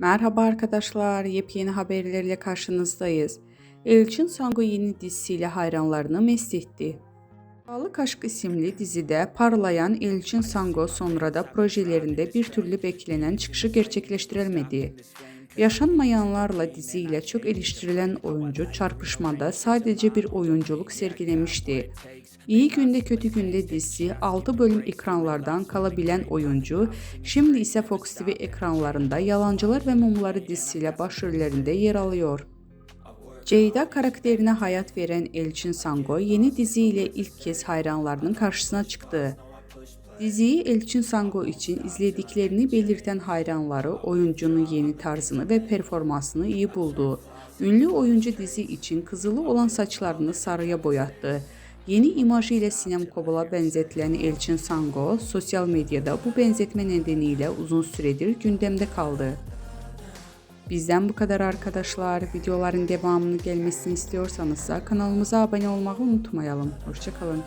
Merhaba arkadaşlar, yepyeni haberlerle karşınızdayız. Elçin Sango yeni dizisiyle hayranlarını mest etti. Sağlık Aşk isimli dizide parlayan Elçin Sango sonra da projelerinde bir türlü beklenen çıkışı gerçekleştiremedi. Yaşanmayanlarla diziyle çok eleştirilen oyuncu çarpışmada sadece bir oyunculuk sergilemişti. İyi Günde Kötü Günde dizisi 6 bölüm ekranlardan kalabilen oyuncu, şimdi ise Fox TV ekranlarında Yalancılar ve Mumları dizisiyle başrollerinde yer alıyor. Ceyda karakterine hayat veren Elçin Sango yeni diziyle ilk kez hayranlarının karşısına çıktı. Diziyi Elçin Sango için izlediklerini belirten hayranları oyuncunun yeni tarzını ve performansını iyi buldu. Ünlü oyuncu dizi için kızılı olan saçlarını sarıya boyattı. Yeni imajı ile Sinem Kobal'a benzetilen Elçin Sango, sosyal medyada bu benzetme nedeniyle uzun süredir gündemde kaldı. Bizden bu kadar arkadaşlar. Videoların devamını gelmesini istiyorsanız da kanalımıza abone olmayı unutmayalım. Hoşçakalın.